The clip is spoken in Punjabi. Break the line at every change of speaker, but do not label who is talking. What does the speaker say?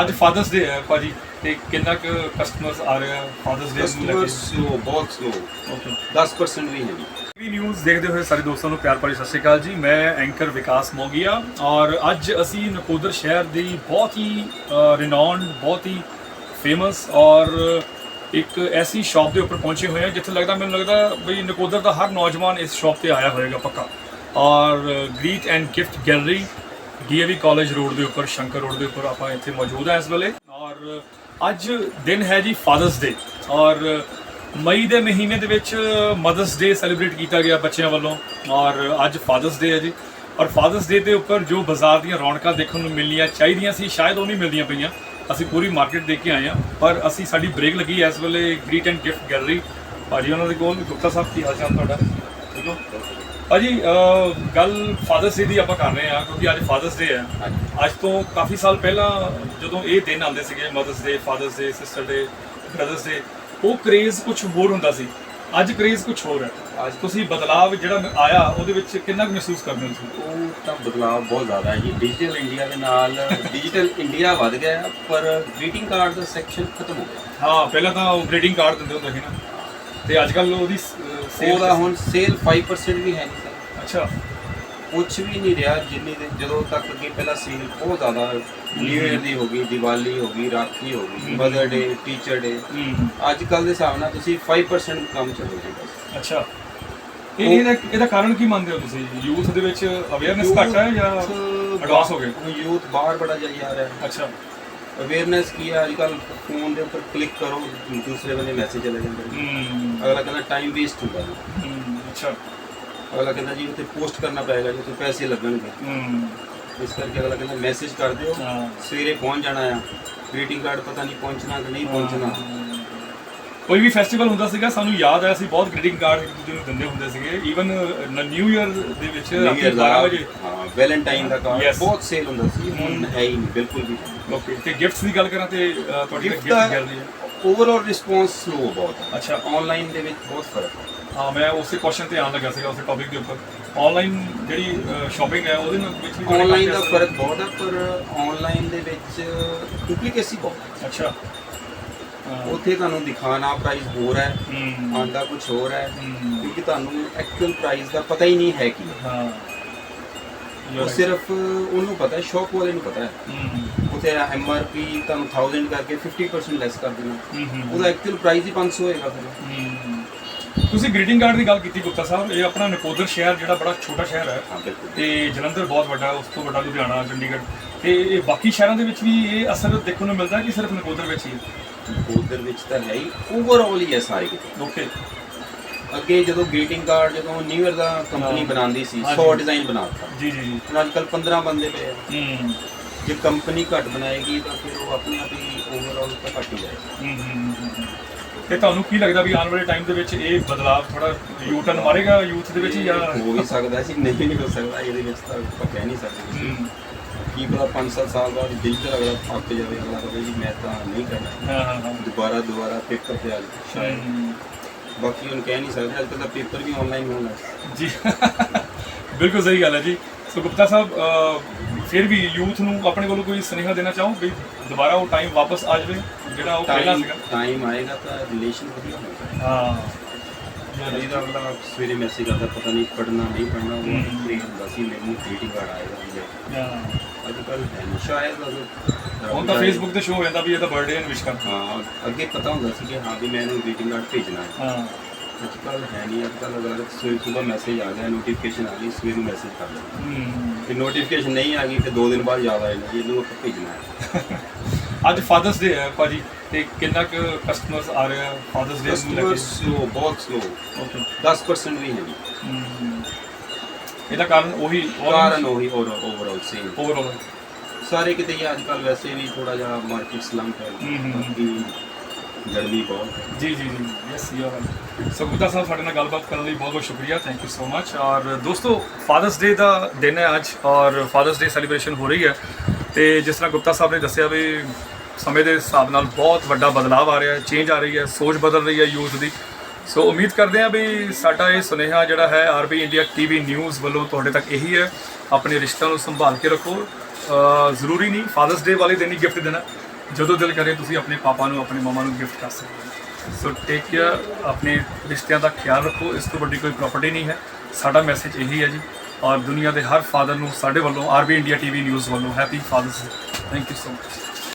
ਅੱਜ ਫਾਦਰਸ ਡੇ ਹੈ ਭਾਜੀ ਤੇ ਕਿੰਨਾ ਕੁ ਕਸਟਮਰਸ ਆ ਰਹੇ ਆ ਫਾਦਰਸ ਡੇ ਨੂੰ ਲੈ
ਕਸਟਮਰ
ਕੇ
ਸਲੋ ਬਹੁਤ ਸਲੋ
ਓਕੇ
10% ਵੀ ਹੈ ਜੀ
ਵੀ ਨਿਊਜ਼ ਦੇਖਦੇ ਹੋਏ ਸਾਰੇ ਦੋਸਤਾਂ ਨੂੰ ਪਿਆਰ ਭਰੀ ਸਤਿ ਸ਼੍ਰੀ ਅਕਾਲ ਜੀ। ਮੈਂ ਐਂਕਰ ਵਿਕਾਸ ਮੋਗੀਆ ਔਰ ਅੱਜ ਅਸੀਂ ਨਕੋਦਰ ਸ਼ਹਿਰ ਦੀ ਬਹੁਤ ਹੀ ਰਿਨਾਉਂਡ ਬਹੁਤ ਹੀ ਫੇਮਸ ਔਰ ਇੱਕ ਐਸੀ ਸ਼ਾਪ ਦੇ ਉੱਪਰ ਪਹੁੰਚੇ ਹੋਏ ਹਾਂ ਜਿੱਥੇ ਲੱਗਦਾ ਮੈਨੂੰ ਲੱਗਦਾ ਬਈ ਨਕੋਦਰ ਦਾ ਹਰ ਨੌਜਵਾਨ ਇਸ ਸ਼ਾਪ ਤੇ ਆਇਆ ਹੋਵੇਗਾ ਪੱਕਾ। ਔਰ greet and gift gallery DAV college road ਦੇ ਉੱਪਰ, ਸ਼ੰਕਰ ਰੋਡ ਦੇ ਉੱਪਰ ਆਪਾਂ ਇੱਥੇ ਮੌਜੂਦ ਹਾਂ ਇਸ ਵੇਲੇ। ਔਰ ਅੱਜ ਦਿਨ ਹੈ ਜੀ ਫਾਦਰਸ ਡੇ ਔਰ ਮਈ ਦੇ ਮਹੀਨੇ ਦੇ ਵਿੱਚ ਮਦਰਸ ਡੇ ਸੈਲੀਬ੍ਰੇਟ ਕੀਤਾ ਗਿਆ ਬੱਚਿਆਂ ਵੱਲੋਂ। ਔਰ ਅੱਜ ਫਾਦਰਸ ਡੇ ਹੈ ਜੀ। ਔਰ ਫਾਦਰਸ ਡੇ ਦੇ ਉੱਪਰ ਜੋ ਬਾਜ਼ਾਰ ਦੀਆਂ ਰੌਣਕਾਂ ਦੇਖਣ ਨੂੰ ਮਿਲਣੀਆਂ ਚਾਹੀਦੀਆਂ ਸੀ, ਸ਼ਾਇਦ ਉਹ ਨਹੀਂ ਮਿਲਦੀਆਂ ਪਈਆਂ। ਅਸੀਂ ਪੂਰੀ ਮਾਰਕੀਟ ਦੇਖ ਕੇ ਆਏ ਹਾਂ। ਪਰ ਅਸੀਂ ਸਾਡੀ ਬ੍ਰੇਕ ਲੱਗੀ ਇਸ ਵੇਲੇ ਗ੍ਰੀਟ ਐਂਡ ਗਿਫਟ ਗੈਲਰੀ ਭਾਜੀ ਉਹਨਾਂ ਦੇ ਕੋਲ, ਗੁਪਤਾ ਸਾਹਿਬ, ਕੀ ਹਾਲ ਚਾਲ ਤੁਹਾਡਾ? ਠੀਕ ਹੋ? ਭਾਜੀ ਅਹ, ਗੱਲ ਫਾਦਰਸ ਡੇ ਦੀ ਆਪਾਂ ਕਰ ਰਹੇ ਹਾਂ ਕਿਉਂਕਿ ਅੱਜ ਫਾਦਰਸ ਡੇ ਹੈ। ਅੱਜ ਤੋਂ ਕਾਫੀ ਸਾਲ ਪਹਿਲਾਂ ਜਦੋਂ ਇਹ ਦਿਨ ਆਉਂਦੇ ਸੀਗੇ mothers day fathers day sister day brothers day ਉਹ ਕ੍ਰੇਜ਼ ਕੁਝ ਹੋਰ ਹੁੰਦਾ ਸੀ। ਅੱਜ ਕ੍ਰੇਜ਼ ਕੁਝ ਹੋਰ ਹੈ। ਅੱਜ ਤੁਸੀਂ ਬਦਲਾਵ ਜਿਹੜਾ ਆਇਆ ਉਹਦੇ ਵਿੱਚ ਕਿੰਨਾ ਕੁ ਮਹਿਸੂਸ ਕਰਦੇ ਹੋ ਤੁਸੀਂ?
ਉਹ ਤਾਂ ਬਦਲਾਅ ਬਹੁਤ ਜ਼ਿਆਦਾ ਹੈ ਜੀ। ਡਿਜੀਟਲ ਇੰਡੀਆ ਦੇ ਨਾਲ ਡਿਜੀਟਲ ਇੰਡੀਆ ਵੱਧ ਗਿਆ ਹੈ, ਪਰ ਗ੍ਰੀਟਿੰਗ ਕਾਰਡ ਦਾ ਸੈਕਸ਼ਨ ਖਤਮ ਹੋ ਗਿਆ।
ਹਾਂ ਪਹਿਲਾਂ ਤਾਂ ਉਹ ਗ੍ਰੀਟਿੰਗ ਕਾਰਡ ਦਿੰਦੇ ਹੁੰਦੇ ਸੀ ਨਾ। ਤੇ ਅੱਜ ਕੱਲ ਉਹਦੀ ਸੇਲ
ਉਹਦਾ ਹੁਣ ਸੇਲ 5% ਵੀ ਹੈ ਨਹੀਂ ਸਰ
ਅੱਛਾ।
ਕੁਝ ਵੀ ਨਹੀਂ ਰਿਹਾ ਜਿੰਨੀ ਦੇ ਜਦੋਂ ਤੱਕ ਕਿ ਪਹਿਲਾਂ ਸੇਲ ਬਹੁਤ ਜ਼ਿਆਦਾ ਨਿਊ ਇਅਰ ਦੀ ਹੋ ਗਈ ਦੀਵਾਲੀ ਹੋ ਗਈ ਰਾਖੀ ਹੋ ਗਈ ਮਦਰ ਡੇ ਟੀਚਰ ਡੇ ਅੱਜ ਕੱਲ ਦੇ ਹਿਸਾਬ ਨਾਲ ਤੁਸੀਂ 5% ਕੰਮ ਚੱਲੋਗੇ ਬਸ
ਅੱਛਾ। ਇਹ ਇਹਦਾ ਇਹਦਾ ਕਾਰਨ ਕੀ ਮੰਨਦੇ ਹੋ ਤੁਸੀਂ? ਯੂਥ ਦੇ ਵਿੱਚ ਅਵੇਅਰਨੈਸ ਘੱਟ ਹੈ ਜਾਂ ਐਡਵਾਂਸ ਹੋ ਗਏ?
ਯੂਥ ਬਾਹਰ ਬੜਾ ਜਾਈ ਜਾ ਰਿਹਾ। ਹੈ
ਅੱਛਾ।
ਅਵੇਅਰਨੈਸ ਕੀ ਹੈ ਅੱਜ ਕੱਲ ਫੋਨ ਦੇ ਉੱਪਰ ਕਲਿੱਕ ਕਰੋ ਦੂਸਰੇ ਬੰਦੇ ਮੈਸੇਜ ਚਲੇ ਜਾਂਦੇ ਨੇ।
ਹੂੰ।
ਅਗਲਾ ਕਹਿੰਦਾ ਟਾਈਮ ਵੇਸਟ ਹੁੰਦਾ
ਹੂੰ, ਅੱਛਾ।
ਅਗਲਾ ਕਹਿੰਦਾ ਜੀ ਉੱਥੇ ਪੋਸਟ ਕਰਨਾ ਪਏਗਾ ਜੀ ਉੱਥੇ ਪੈਸੇ ਲੱਗਣਗੇ।
ਹੂੰ।
ਇਸ ਕਰਕੇ ਅਗਲਾ ਕਹਿੰਦਾ ਮੈਸੇਜ ਕਰ ਦਿਓ।
ਹਾਂ।
ਸਵੇਰੇ ਪਹੁੰਚ ਜਾਣਾ ਆ। ਗ੍ਰੀਟਿੰਗ ਕਾਰਡ ਪਤਾ ਨਹੀਂ ਪਹੁੰਚਣਾ ਕਿ ਨਹੀਂ ਪਹੁੰਚਣਾ।
ਕੋਈ ਵੀ ਫੈਸਟੀਵਲ ਹੁੰਦਾ ਸੀਗਾ ਸਾਨੂੰ ਯਾਦ ਹੈ ਅਸੀਂ ਬਹੁਤ ਗ੍ਰੀਟਿੰਗ ਕਾਰਡ ਇੱਕ ਦੂਜੇ ਨੂੰ ਦਿੰਦੇ ਹੁੰਦੇ ਸੀਗੇ। ਈਵਨ ਨਿਊ ਇਅਰ ਦੇ ਵਿੱਚ ਰਾਤੀ
Year ਦਾ
12 ਵਜੇ।
ਹਾਂ ਵੈਲੈਂਟਾਈਨ ਦਾ ਕਾਰਡ. ਬਹੁਤ ਸੇਲ ਹੁੰਦਾ ਸੀ ਹੁਣ ਹੈ। ਹੀ ਨਹੀਂ ਬਿਲਕੁਲ ਵੀ।
ਓਕੇ ਤੇ ਗਿਫਟਸ ਦੀ ਗੱਲ ਕਰਾਂ ਤੇ ਤੁਹਾਡੀ
gift
gallery
overall response slow ਬਹੁਤ ਹੈ
ਅੱਛਾ।
ਆਨਲਾਈਨ ਦੇ ਵਿੱਚ ਬਹੁਤ ਫ਼ਰਕ ਹੈ
ਹਾਂ ਮੈਂ ਉਸੇ ਕੁਐਸਚਨ ਤੇ ਆਉਣ ਲੱਗਾ ਸੀਗਾ ਉਸੇ ਟੌਪਿਕ ਦੇ ਉੱਪਰ। ਆਨਲਾਈਨ ਜਿਹੜੀ ਸ਼ਾਪਿੰਗ ਹੈ ਉਹਦੇ ਨਾਲ ਵਿੱਚ ਵੀ
ਆਨਲਾਈਨ ਦਾ ਫ਼ਰਕ ਬਹੁਤ ਹੈ ਪਰ ਆਨਲਾਈਨ ਦੇ ਵਿੱਚ ਡੁਪਲੀਕੇਸੀ ਬਹੁਤ
ਅੱਛਾ।
ਉੱਥੇ ਤੁਹਾਨੂੰ ਦਿਖਾਣਾ ਪ੍ਰਾਈਸ ਹੋਰ ਹੈ ਆਂਦਾ ਕੁਝ ਹੋਰ ਹੈ ਕਿਉਂਕਿ ਤੁਹਾਨੂੰ ਐਕਚੁਅਲ ਪ੍ਰਾਈਸ ਦਾ ਪਤਾ ਹੀ ਨਹੀਂ ਹੈ ਕੀ। ਹੈ। ਉਹ ਸਿਰਫ ਉਹਨੂੰ ਪਤਾ ਹੈ ਸ਼ੌਪ ਵਾਲੇ ਨੂੰ ਪਤਾ ਹੈ। ਉੱਥੇ ਐਮਆਰਪੀ ਤੁਹਾਨੂੰ 1000 ਕਰਕੇ 50% ਲੈਸ ਕਰ ਦੇਣਾ ਉਹਦਾ ਐਕਚੁਅਲ ਪ੍ਰਾਈਸ ਹੀ 500 ਹੋਏਗਾ ਫਿਰ।
ਤੁਸੀਂ ਗ੍ਰੀਟਿੰਗ ਕਾਰਡ ਦੀ ਗੱਲ ਕੀਤੀ ਗੁਪਤਾ ਸਾਹਿਬ ਇਹ ਆਪਣਾ ਨਕੋਦਰ ਸ਼ਹਿਰ ਜਿਹੜਾ ਬੜਾ ਛੋਟਾ ਸ਼ਹਿਰ ਹੈ। ਤੇ ਜਲੰਧਰ ਬਹੁਤ ਵੱਡਾ ਉਸ ਤੋਂ ਵੱਡਾ ਲੁਧਿਆਣਾ ਚੰਡੀਗੜ੍ਹ। ਤੇ ਇਹ ਬਾਕੀ ਸ਼ਹਿਰਾਂ ਦੇ ਵਿੱਚ ਵੀ ਇਹ ਅਸਰ ਦੇਖਣ ਨੂੰ ਮਿਲਦਾ ਕਿ ਸਿਰਫ ਨਕੋਦਰ ਵਿੱਚ ਹੀ
ਉਧਰ ਵਿੱਚ ਤਾਂ ਹੈ ਹੀ। ਓਵਰਆਲ ਹੀ ਹੈ ਸਾਰੇ ਕਿਤੇ।
ਓਕੇ
ਅੱਗੇ ਜਦੋਂ ਗ੍ਰੀਟਿੰਗ ਕਾਰਡ ਜਦੋਂ ਨਿਊ ਇਅਰ ਦਾ ਕੰਪਨੀ। ਬਣਾਉਂਦੀ ਸੀ
ਹਾਂਜੀ।
100 ਡਿਜ਼ਾਈਨ ਬਣਾਤਾ
ਜੀ ਜੀ ਜੀ।
ਅੱਜ ਕੱਲ 15 ਬੰਦੇ ਪਏ।
ਹੂੰ।
ਜੇ ਕੰਪਨੀ ਘੱਟ ਬਣਾਏਗੀ ਤਾਂ ਫਿਰ ਉਹ ਆਪਣੇ ਆਪ ਹੀ ਓਵਰਆਲ ਤਾਂ ਘੱਟ ਹੀ ਜਾਏਗਾ।
ਹੂੰ, ਹੂੰ। ਤੇ ਤੁਹਾਨੂੰ ਕੀ ਲੱਗਦਾ ਵੀ ਆਉਣ ਵਾਲੇ ਟਾਈਮ ਦੇ ਵਿੱਚ ਇਹ ਬਦਲਾਅ ਥੋੜਾ ਯੂ ਟਰਨ ਮਾਰੇਗਾ ਯੂਥ ਦੇ ਵਿੱਚ ਜਾਂ
ਹੋ ਵੀ ਸਕਦਾ ਸੀ ਨਹੀਂ ਵੀ ਹੋ ਸਕਦਾ ਇਹਦੇ ਵਿੱਚ ਤਾਂ ਆਪਾਂ ਕਹਿ ਨਹੀਂ ਸਕਦੇ ਕੀ ਪਤਾ 5-7 ਸਾਲ ਬਾਅਦ ਡਿਜੀਟਲ ਅਗਲਾ ਥੱਕ ਜਾਵੇ ਅਗਲਾ ਕਹੇ ਜੀ ਮੈਂ ਤਾਂ ਨਹੀਂ ਕਰਨਾ।
ਹਾਂ ਹਾਂ ਹਾਂ।
ਦੁਬਾਰਾ ਦੁਬਾਰਾ ਪੇਪਰ ਤੇ ਆ
ਹੂੰ,
ਬਾਕੀ ਹੁਣ ਕਹਿ ਨਹੀਂ ਸਕਦੇ ਅੱਜ ਕੱਲ੍ਹ ਤਾਂ ਪੇਪਰ ਵੀ ਆਨਲਾਈਨ ਹੋਣ ਲੱਗ।
ਜੀ। ਬਿਲਕੁਲ ਸਹੀ ਗੱਲ ਹੈ ਜੀ। ਸੋ ਗੁਪਤਾ ਸਾਹਿਬ ਅਹ, ਫਿਰ ਵੀ ਯੂਥ ਨੂੰ ਆਪਣੇ ਵੱਲੋਂ ਕੋਈ ਸੁਨੇਹਾ ਦੇਣਾ ਚਾਹੋ ਵੀ ਦੁਬਾਰਾ ਉਹ ਟਾਈਮ ਵਾਪਸ ਆ ਜਾਵੇ? ਜਿਹੜਾ ਉਹ ਪਹਿਲਾਂ ਸੀਗਾ।
ਟਾਈਮ ਆਏਗਾ ਤਾਂ ਰਿਲੇਸ਼ਨ ਵਧੀਆ ਹੋਏਗਾ।
ਹਾਂ।
ਜਿਹੜੀ ਦਾ ਅਗਲਾ ਸਵੇਰੇ ਮੈਸੇਜ ਕਰਦਾ ਪਤਾ ਨਹੀਂ ਪੜਨਾ ਨਹੀਂ ਪੜਨਾ ਉਹ। ਫ੍ਰੀ ਹੁੰਦਾ ਸੀ ਮੈਨੂੰ ਗ੍ਰੀਟਿੰਗ ਕਾਰਡ ਆਏਗਾ
ਹਾਂ।
ਅੱਜ ਕੱਲ੍ਹ ਹੈ ਨਹੀਂ ਸ਼ਾਇਦ ਅਗਰ
ਹੁਣ ਤਾਂ ਫੇਸਬੁੱਕ ਤੇ ਸ਼ੋ ਹੋ ਜਾਂਦਾ ਵੀ ਇਹ ਤਾਂ ਬਰਥਡੇ ਐਂਡ ਵਿਸ਼
ਹਾਂ ਅੱਗੇ ਪਤਾ ਹੁੰਦਾ ਸੀ ਕਿ ਹਾਂ ਵੀ ਮੈਂ ਇਹਨੂੰ ਗ੍ਰੀਟਿੰਗ ਕਾਰਡ ਭੇਜਣਾ ਹੈ।
ਹਾਂ।
ਅੱਜ ਕੱਲ੍ਹ ਹੈ ਨਹੀਂ ਅੱਜ ਕੱਲ੍ਹ ਅਗਰ ਸਵੇਰ ਸੁਬਹ ਮੈਸੇਜ ਆ ਗਿਆ ਨੋਟੀਫਿਕੇਸ਼ਨ ਆ ਗਈ ਸਵੇਰ ਨੂੰ ਮੈਸੇਜ ਕਰ ਲਓ
ਹੂੰ।
ਤੇ ਨੋਟੀਫਿਕੇਸ਼ਨ ਨਹੀਂ ਆ ਗਈ ਤੇ 2 ਦਿਨ ਬਾਅਦ ਯਾਦ ਜੀ ਇਹਨੂੰ ਆਪਾਂ ਭੇਜਣਾ ਹੈ।
ਅੱਜ ਫਾਦਰਸ ਡੇ ਹੈ ਭਾਜੀ ਤੇ ਕਿੰਨਾ ਕੁ ਕਸਟਮਰਸ ਆ ਰਹੇ ਆ ਫਾਦਰਸ ਡੇ ਨੂੰ ਲੈ
ਕਸਟਮਰ
ਕੇ
ਸਲੋ ਬਹੁਤ ਸਲੋ
ਓਕੇ
10% ਵੀ ਹੈ ਜੀ
ਹੂੰ। ਇਹਦਾ ਕਾਰਨ ਉਹੀ
ਕਾਰਨ ਉਹੀ ਓਵਰਆਲ ਸੇਮ
ਓਵਰਆਲ
ਸਾਰੇ ਕਿਤੇ ਹੀ ਅੱਜ ਕੱਲ੍ਹ ਵੈਸੇ ਵੀ ਥੋੜਾ ਜਿਹਾ ਮਾਰਕੀਟ ਸਲੰਪ ਹੈ। ਬਾਕੀ ਗਰਮੀ ਬਹੁਤ ਹੈ।
ਜੀ ਜੀ ਜੀ। Yes you are so Gupta ਸਾਹਿਬ ਸਾਡੇ ਨਾਲ ਗੱਲਬਾਤ ਕਰਨ ਲਈ ਬਹੁਤ ਬਹੁਤ ਸ਼ੁਕਰੀਆ। ਥੈਂਕ ਯੂ ਸੋ ਮਚ ਔਰ ਦੋਸਤੋ ਫਾਦਰਸ ਡੇ ਦਾ ਦਿਨ ਹੈ ਅੱਜ। ਔਰ ਫਾਦਰਸ ਡੇ ਸੈਲੀਬ੍ਰੇਸ਼ਨ ਹੋ ਰਹੀ ਹੈ। ਤੇ ਜਿਸ ਤਰ੍ਹਾਂ ਗੁਪਤਾ ਸਾਹਿਬ ਨੇ ਦੱਸਿਆ ਵੀ ਸਮੇਂ ਦੇ ਹਿਸਾਬ ਨਾਲ ਬਹੁਤ ਵੱਡਾ ਬਦਲਾਅ ਆ ਰਿਹਾ ਹੈ ਚੇਂਜ ਆ ਰਹੀ ਹੈ, ਸੋਚ ਬਦਲ ਰਹੀ ਹੈ ਯੂਥ ਦੀ। ਸੋ ਉਮੀਦ ਕਰਦੇ ਹਾਂ ਵੀ ਸਾਡਾ ਇਹ ਸੁਨੇਹਾ ਜਿਹੜਾ ਹੈ, ਆਰਬੀ ਇੰਡੀਆ ਟੀਵੀ ਨਿਊਜ਼ ਵੱਲੋਂ ਤੁਹਾਡੇ ਤੱਕ ਇਹੀ ਹੈ। ਆਪਣੇ ਰਿਸ਼ਤਿਆਂ ਨੂੰ ਸੰਭਾਲ ਕੇ ਰੱਖੋ। ਜ਼ਰੂਰੀ ਨਹੀਂ ਫਾਦਰਸ ਡੇ ਵਾਲੇ ਦਿਨ ਹੀ ਗਿਫਟ ਦੇਣਾ। ਜਦੋਂ ਦਿਲ ਕਰੇ ਤੁਸੀਂ ਆਪਣੇ ਪਾਪਾ ਨੂੰ, ਆਪਣੇ ਮਮਾ ਨੂੰ ਗਿਫਟ ਕਰ ਸਕਦੇ ਹੋ। ਸੋ ਟੇਕ ਕੇਅਰ ਆਪਣੇ ਰਿਸ਼ਤਿਆਂ ਦਾ ਖਿਆਲ ਰੱਖੋ। ਇਸ ਤੋਂ ਵੱਡੀ ਕੋਈ ਪ੍ਰਾਪਰਟੀ ਨਹੀਂ ਹੈ। ਸਾਡਾ ਮੈਸੇਜ ਇਹੀ ਹੈ ਜੀ। ਔਰ ਦੁਨੀਆ ਦੇ ਹਰ ਫਾਦਰ ਨੂੰ ਸਾਡੇ ਵੱਲੋਂ, ਆਰਬੀ ਇੰਡੀਆ ਟੀਵੀ ਨਿਊਜ਼ ਵੱਲੋਂ happy father's day thank you so much